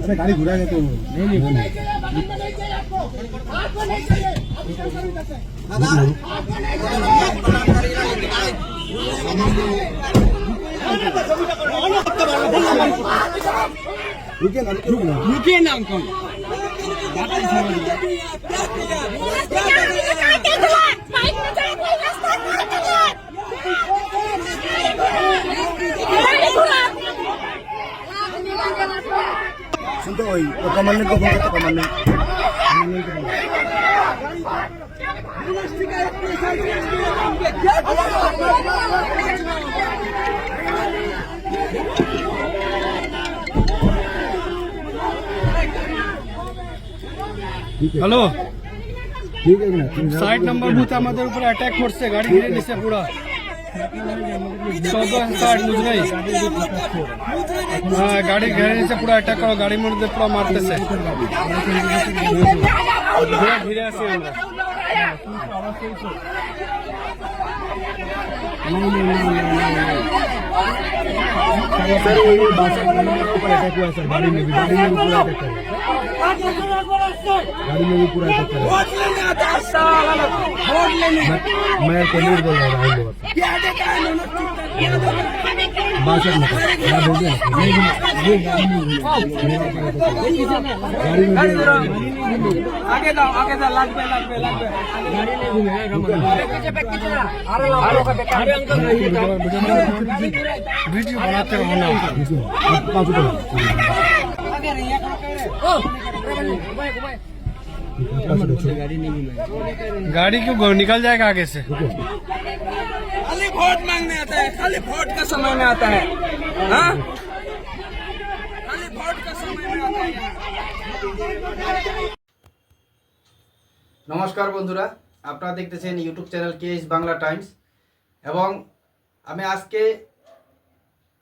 अरे गाड़ी घुरा गया तो नहीं नहीं नहीं नहीं चाहिए आपको आपको नहीं चाहिए आप निकल कर इधर से आपको नहीं चाहिए रुकिए ना रुक ना रुकिए ना अंकल सुन हेलो ठीक साइट नंबर बूथ हमारे ऊपर अटैक करते गाड़ी घेरे पूरा गाड़ी हाँ, घेरने से पूरा अटैक करो गाड़ी मुड़ पूरा मारते से। सर, ये बात ऊपर अटैक हुआ सर। गाड़ी में गाड़ी में पूरा अटैक गाड़ी में भी पूरा वोट लेने आता वोट लेने मैं तो नहीं बोल रहा हूँ बासठ मत मैं बोल दिया गाड़ी में आगे जाओ आगे जाओ लाग पे लाग पे लाग पे गाड़ी में घूमे अरे अरे अंकल वीडियो बनाते रहो ना पाँच रुपये गाड़ी क्यों निकल जाएगा आगे से खाली वोट मांगने आता है खाली वोट का समय में आता है हाँ? खाली वोट का समय में आता है নমস্কার বন্ধুরা আপনারা দেখতেছেন YouTube channel KS Bangla times এবং আমি আজকে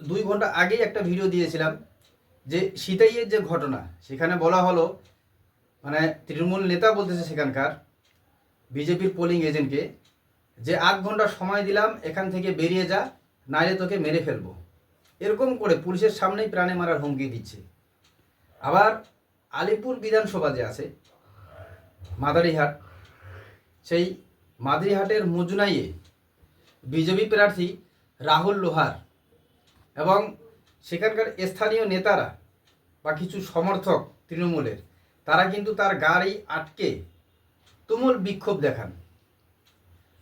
দুই ঘন্টা আগেই একটা ভিডিও দিয়েছিলাম যে সিতাইয়ের যে ঘটনা সেখানে বলা হলো মানে তৃণমূল নেতা বলতেছে সেখানকার বিজেপির পোলিং এজেন্টকে যে আধ ঘণ্টা সময় দিলাম, এখান থেকে বেরিয়ে যা, নাইলে তোকে মেরে ফেলব। এরকম করে পুলিশের সামনেই প্রাণে মারার হুমকি দিচ্ছে। আবার আলিপুর বিধানসভা যে আছে, মাদারিহাট, সেই মাদারিহাটের মুজনাইয়ে বিজেপি প্রার্থী রাহুল লোহার এবং সেখানকার স্থানীয় নেতারা বা কিছু সমর্থক তৃণমূলের তারা কিন্তু তার গাড়ি আটকে তুমুল বিক্ষোভ দেখান।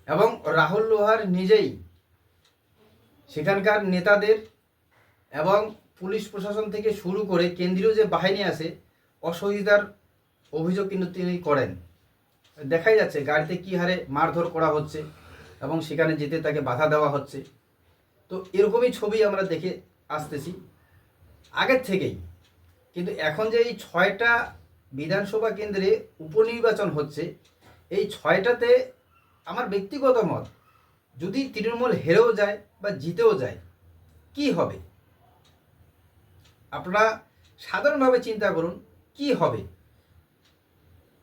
এবং রাহুল লোহার নিজেই সেখানকার নেতাদের এবং পুলিশ প্রশাসন থেকে শুরু করে কেন্দ্রীয় যে বাহিনী আছে, অসহযোগিতার অভিযোগ কিন্তু তিনি করেন। দেখাই যাচ্ছে গাড়িতে কী হারে মারধর করা হচ্ছে এবং সেখানে যেতে তাকে বাধা দেওয়া হচ্ছে। তো এরকমই ছবি আমরা দেখে আসতেছি। আগের থেকেই। কিন্তু এখন যে এই ছয়টা বিধানসভা কেন্দ্রে উপনির্বাচন হচ্ছে, এই ছয়টাতে আমার ব্যক্তিগত মত, যদি তৃণমূল হেরেও যায় বা জিতেও যায়, কি হবে? আপনারা সাধারণভাবে চিন্তা করুন, কি হবে?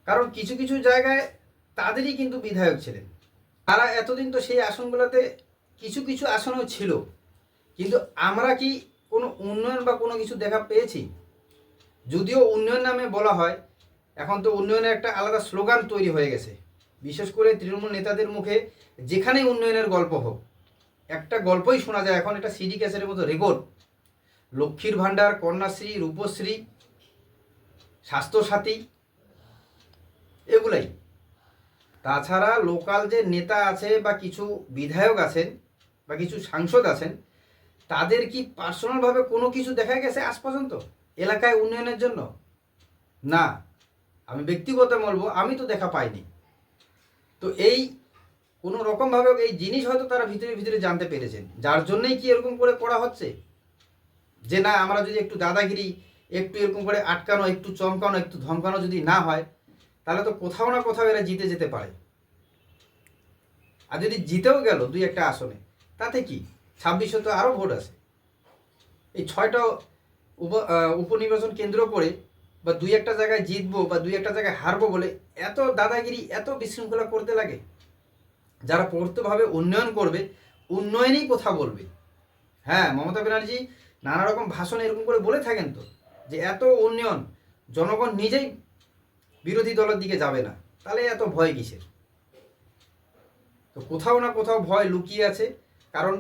কারণ কিছু কিছু জায়গায় তাদেরই কিন্তু বিধায়ক ছিলেন। তারা এতদিন তো সেই আসনগুলোতে কিছু কিছু আসনও ছিল, কিন্তু আমরা কি কোনো উন্নয়ন বা কোনো কিছু দেখা পেয়েছি? যদিও উন্নয়ন নামে বলা হয়, এখন তো উন্নয়নের একটা আলাদা স্লোগান তৈরি হয়ে গেছে। বিশেষ করে তৃণমূল নেতাদের মুখে যেখানেই উন্নয়নের গল্প হোক, একটা গল্পই শোনা যায়। এখন এটা সিডি ক্যাসেটের মতো রেকর্ড। লক্ষ্মীর ভাণ্ডার, কন্যাশ্রী, রূপশ্রী, স্বাস্থ্যসাথী, এগুলাই। তাছাড়া লোকাল যে নেতা আছে বা কিছু বিধায়ক আছেন বা কিছু সাংসদ আছেন, তাদের কি পার্সোনালভাবে কোনো কিছু দেখা গেছে আজ পর্যন্ত? এলাকায় উন্নয়নের জন্য? না। আমি ব্যক্তিগত বলব, আমি তো দেখা পাইনি। তো এই কোনো রকমভাবে এই জিনিস হয়তো তারা ভিতরে ভিতরে জানতে পেরেছেন। যার জন্যই কি এরকম করে করা হচ্ছে? যে না, আমরা যদি একটু দাদাগিরি, একটু এরকম করে আটকানো, একটু চমকানো, একটু ধমকানো যদি না হয়, তাহলে তো কোথাও না কোথাও এরা জিতে যেতে পারে। আর যদি জিতেও গেল দুই একটা আসনে, তাতে কি? ছাব্বিশে তো আরও ভোট আছে। এই ছয়টা উপনির্বাচন কেন্দ্র করে বা দুই একটা জায়গায় জিতবো বা দুই একটা জায়গায় হারবো বলে এত দাদাগিরি, এত বিশৃঙ্খলা করতে লাগে, যারা পড়তেভাবে উন্নয়ন করবে, উন্নয়নেই কথা বলবে। হ্যাঁ মমতা ব্যানার্জি নানা রকম ভাষণ এরকম করে বলে থাকেন তো, যে এত উন্নয়ন জনগণ নিজেই বিরোধী দলের দিকে যাবে না, তাহলে এত ভয় কিসের? তো কোথাও না কোথাও ভয় লুকিয়ে আছে, কারণ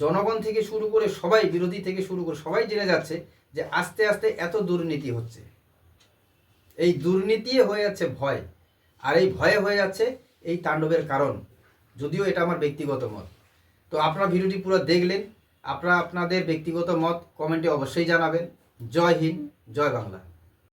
জনগণ থেকে শুরু করে সবাই, বিরোধী থেকে শুরু করে সবাই জেনে যাচ্ছে যে আস্তে আস্তে এত দুর্নীতি হচ্ছে। এই দুর্নীতি হয়ে যাচ্ছে ভয়। আর এই ভয়ে হয়ে যাচ্ছে এই তাণ্ডবের কারণ। যদিও এটা আমার ব্যক্তিগত মত। তো আপনারা ভিডিওটি পুরো দেখলেন। আপনারা আপনাদের ব্যক্তিগত মত কমেন্টে অবশ্যই জানাবেন। জয় হিন্দ, জয় বাংলা।